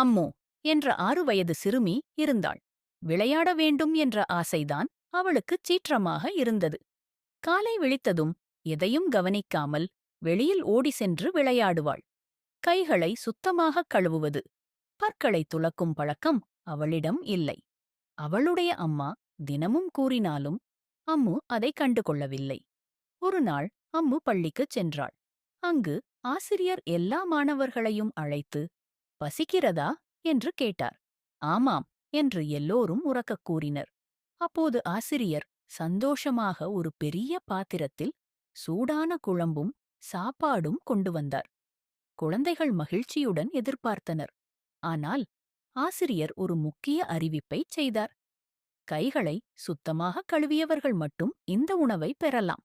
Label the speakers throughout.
Speaker 1: அம்மு என்ற ஆறு வயது சிறுமி இருந்தாள். விளையாட வேண்டும் என்ற ஆசைதான் அவளுக்குச் சீற்றமாக இருந்தது. காலை விழித்ததும் எதையும் கவனிக்காமல் வெளியில் ஓடி சென்று விளையாடுவாள். கைகளை சுத்தமாகக் கழுவுவது பற்களை துலக்கும் பழக்கம் அவளிடம் இல்லை. அவளுடைய அம்மா தினமும் கூறினாலும் அம்மு அதை கண்டுகொள்ளவில்லை. ஒருநாள் அம்மு பள்ளிக்குச் சென்றாள். அங்கு ஆசிரியர் எல்லா மாணவர்களையும் அழைத்து பசிக்கிறதா? என்று கேட்டார். ஆமாம் என்று எல்லோரும் உறக்கக் கூறினர். அப்போது ஆசிரியர் சந்தோஷமாக ஒரு பெரிய பாத்திரத்தில் சூடான குழம்பும் சாப்பாடும் கொண்டு வந்தார். குழந்தைகள் மகிழ்ச்சியுடன் எதிர்பார்த்தனர். ஆனால் ஆசிரியர் ஒரு முக்கிய அறிவிப்பைச் செய்தார். கைகளை சுத்தமாக கழுவியவர்கள் மட்டும் இந்த உணவை பெறலாம்.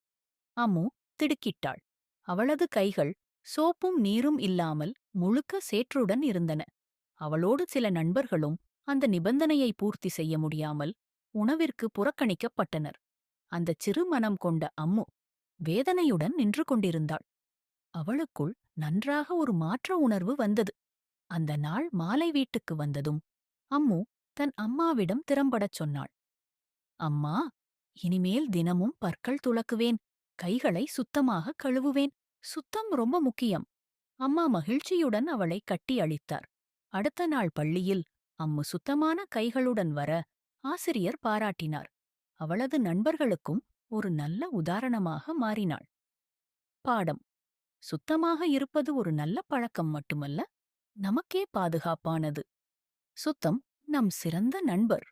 Speaker 1: அம்மு திடுக்கிட்டாள். அவளது கைகள் சோப்பும் நீரும் இல்லாமல் முழுக்க சேற்றுடன் இருந்தன. அவளோடு சில நண்பர்களும் அந்த நிபந்தனையை பூர்த்தி செய்ய முடியாமல் உணவிற்கு புறக்கணிக்கப்பட்டனர். அந்தச் சிறு மனம் கொண்ட அம்மு வேதனையுடன் நின்று கொண்டிருந்தாள். அவளுக்குள் நன்றாக ஒரு மாற்ற உணர்வு வந்தது. அந்த நாள் மாலை வீட்டுக்கு வந்ததும் அம்மு தன் அம்மாவிடம் திறம்படச் சொன்னாள். அம்மா இனிமேல் தினமும் பற்கள் துலக்குவேன் கைகளை சுத்தமாக கழுவுவேன். சுத்தம் ரொம்ப முக்கியம். அம்மா மகிழ்ச்சியுடன் அவளை கட்டி அளித்தார். அடுத்த நாள் பள்ளியில் அம்மு சுத்தமான கைகளுடன் வர ஆசிரியர் பாராட்டினார். அவளது நண்பர்களுக்கும் ஒரு நல்ல உதாரணமாக மாறினாள். பாடம். சுத்தமாக இருப்பது ஒரு நல்ல பழக்கம் மட்டுமல்ல நமக்கே பாதுகாப்பானது. சுத்தம் நம் சிறந்த நண்பர்.